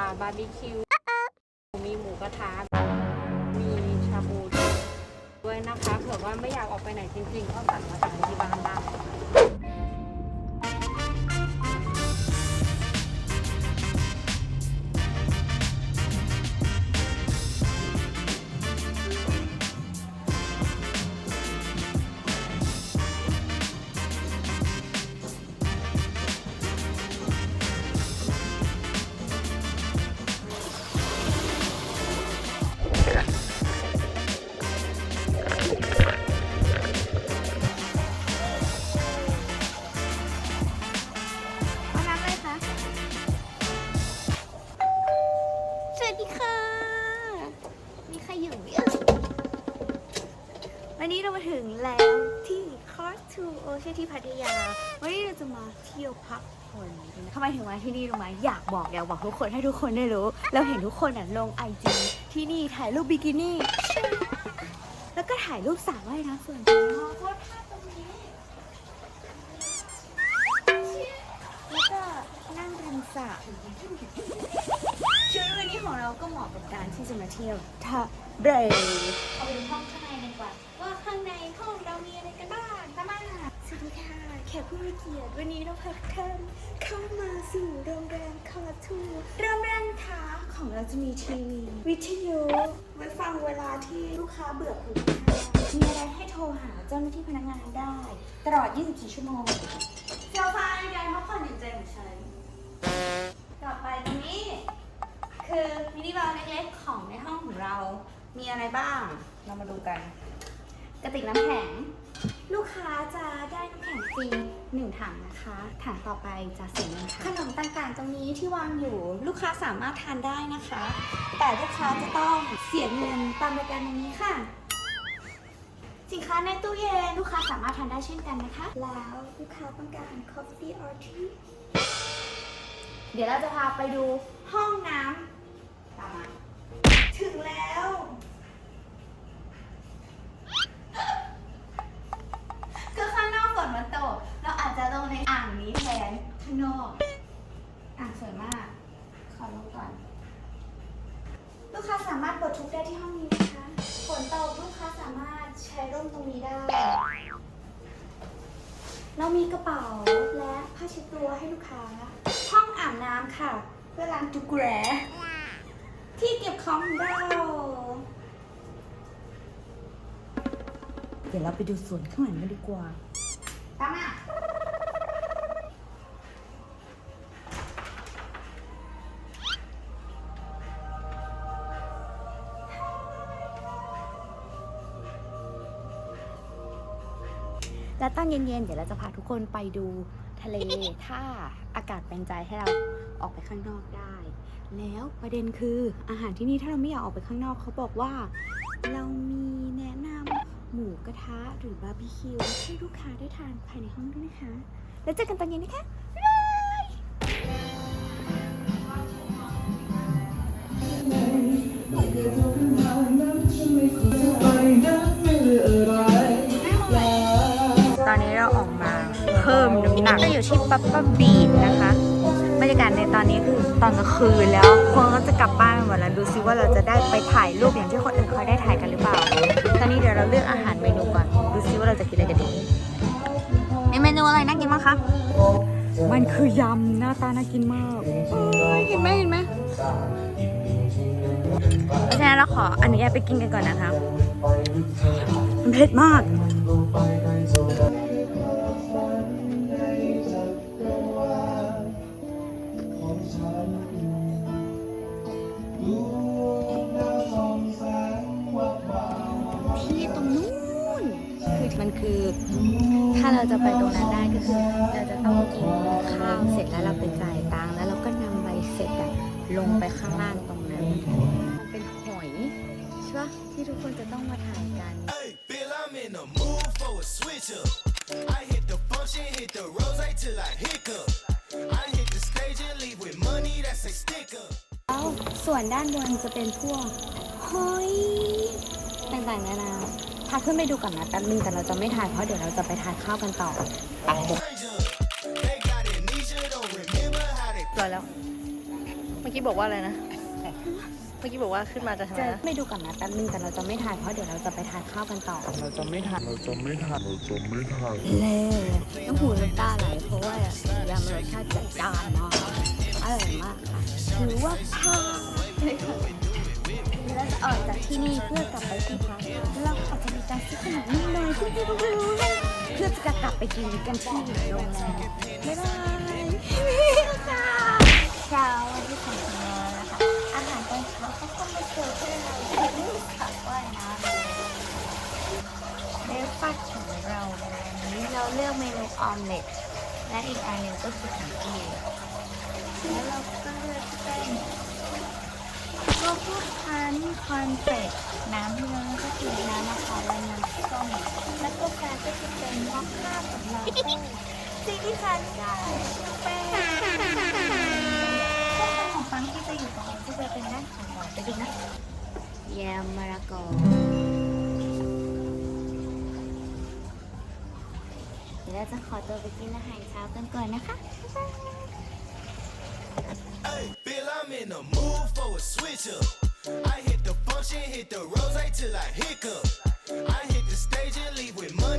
อ่าบาร์บีคิว มีหมูกระทะ มีชาบูด้วยนะคะ เผื่อว่าไม่อยากออกไปไหนจริงๆ ก็สั่งมาทานที่บ้านได้ วันนี้เรามาถึงแล้วที่คอร์สทูโอเชียที่พัทยา วันนี้เราจะมาเที่ยวพักผ่อนทำไมถึงมาที่นี่รู้ไหมอยากบอกอยากบอกทุกคนให้ทุกคนได้รู้ เราเห็นทุกคนอะลงไอจีที่นี่ถ่ายรูปบิกินี่ แล้วก็ถ่ายรูปสระว่ายน้ำส่วนตัวโพสท่าตรงนี้แล้วก็นั่งริมสระ ชุดวันนี้ของเราก็เหมาะกับการที่จะมาเที่ยวทะเบรเอาไปดูห้องข้างในกันดีกว่า ว่าข้างในห้องเรามีอะไรกันบ้างตามาสวัสดีค่ะแขกผู้มีเกียรติวันนี้เราพาทุกท่านเข้ามาสู่โรงแรมคาทูโรงแรมค่ะของเราจะมีทีวีวิทยุไว้ฟังเวลาที่ลูกค้าเบื่อคุณมีอะไรให้โทรหาเจ้าหน้าที่พนักงานได้ ตลอด 24 ชั่วโมงโซฟาในการพักผ่อนหย่อนใจของฉัน ต่อไปตรงนี้ คือมินิบาร์เล็กๆของในห้องของเรา มีอะไรบ้าง เรามาดูกัน กระติกน้ำแข็ง ลูกค้าจะได้น้ำแข็งฟรีหนึ่งถังนะคะ ถังต่อไปจะเสียเงินค่ะ ขนมต่างๆตรงนี้ที่วางอยู่ลูกค้าสามารถทานได้นะคะ แต่ลูกค้าจะต้องเสียเงินตามรายการตรงนี้ค่ะ สินค้าในตู้เย็นลูกค้าสามารถทานได้เช่นกันนะคะ แล้วลูกค้าต้องการ coffee or tea เดี๋ยวเราจะพาไปดูห้องน้ำตามมาถึงแล้ว คือข้างนอกฝนมันตก เราอาจจะลงในอ่างนี้แทนข้างนอก อ่างสวยมาก ขอลงก่อน ลูกค้าสามารถปลด ที่ห้องนี้นะคะฝนตกลูกค้าสามารถใช้ร่มตรงนี้ได้ เรามีกระเป๋าและผ้าเช็ดตัวให้ลูกค้า ห้องอาบน้ำค่ะ เพื่อล้างตุกแร้ที่เก็บของของเราเดี๋ยวเราไปดูสวนข้างหลังกันดีกว่า แล้วตอนเย็นๆ เดี๋ยวเราจะพาทุกคนไปดูทะเล ถ้าอากาศเป็นใจให้เราออกไปข้างนอกได้ แล้วประเด็นคืออาหารที่นี่ถ้าเราไม่อยากออกไปข้างนอกเขาบอกว่า เรามีแนะนำหมูกระทะหรือบาร์บีคิวให้ลูกค้าได้ทานภายในห้องด้วยนะคะ แล้วเจอกันตอนเย็นนะคะบ๊ายบาย อยู่ที่ปัปปะบีดนะคะบรรยากาศในตอนนี้คือตอนกลางคืนแล้วคนก็จะกลับบ้านกันหมดแล้วดูซิว่าเราจะได้ไปถ่ายรูปอย่างที่คนอื่นเขาได้ถ่ายกันหรือเปล่า ตอนนี้เดี๋ยวเราเลือกอาหารเมนูก่อนดูซิว่าเราจะกินอะไรกันดีมีเมนูอะไรน่ากินบ้างคะมันคือยำหน้าตาน่ากินมากเห็นไหมเห็นไหมเพราะฉะนั้นเราขออนุญาตไปกินกันก่อนนะคะมันเผ็ดมาก คือมันคือถ้าเราจะไปตรงนั้นได้ก็คือ เราจะต้องกินข้าวเสร็จแล้วเราไปจ่ายตังค์แล้วเราก็นำใบเสร็จอะลงไปข้างล่างตรงนั้นมันเป็นหอยใช่ปะที่ทุกคนจะต้องมาถ่ายกัน Hey, Bill, I'm in the mood for a switch up. I hit the function, hit the rose till I hiccup. I hit the stage and leave with money that's a sticker. แล้วส่วนด้านบนจะเป็นพวกหอยต่างๆนานา พาขึ้นไปดูก่อนนะแป๊บนึงแต่เราจะไม่ถ่ายเพราะเดี๋ยวเราจะไปทานข้าวกันต่อไป Stranger, they got amnesia, don't remember how they สวยแล้วไปมื่อกี้บอกว่าอะไรนะ เมื่อกี้บอกว่าขึ้นมาจะทำไมจะนะไม่ดูก่อนนะแป๊บนึงแต่เราจะไม่ถ่ายเพราะเดี๋ยวเราจะไปทานข้าวกันต่อ เราจะไม่ทันเราจะไม่ทันเราจะไม่ทันเล่น้ำหูน้ำตาไหลเพราะว่ายำรสชาติจัดจ้านมากอร่อยมากค่ะถือว่าพลาดเราจะออกจากที่นี่เพื่อกลับไปที่พักเราอา จจะมีการซื้อขนมนิดหน่อยที่ไม่รู้เพื่อจะกลับไปกินกันที่โรงแรมบ๊ายบายค่ะเช้าวันที่สองของเรานะคะ อาหารตอนเช้าเขาก็มาเสิร์ฟให้เราที่ผักว่ายน้ำเบรกฟาสต์ของเราวันนี้เราเลือกเมนูออมเล็ตและอีกอันหนึ่งก็คือของกีแล้วเราก็ ก็พวกพันคอนเฟรตน้ำเมืองก็คือน้ำมะพร้าวและน้ำส้มแล้วก็แฟก็จะเป็นมอคค่ากับลาเต้สิ่งที่ทานได้คือแป้งพวกขนมปังที่จะอยู่ตรงนี้ก็จะเป็นด้านของหวานไปดูนะแยมมะละกอเดี๋ยวเราจะขอตัวไปกินอาหารเช้ากันก่อนนะคะ Hey, feel I'm in the mood for a switch up. I hit the function, hit the rose till I hiccup. I hit the stage and leave with money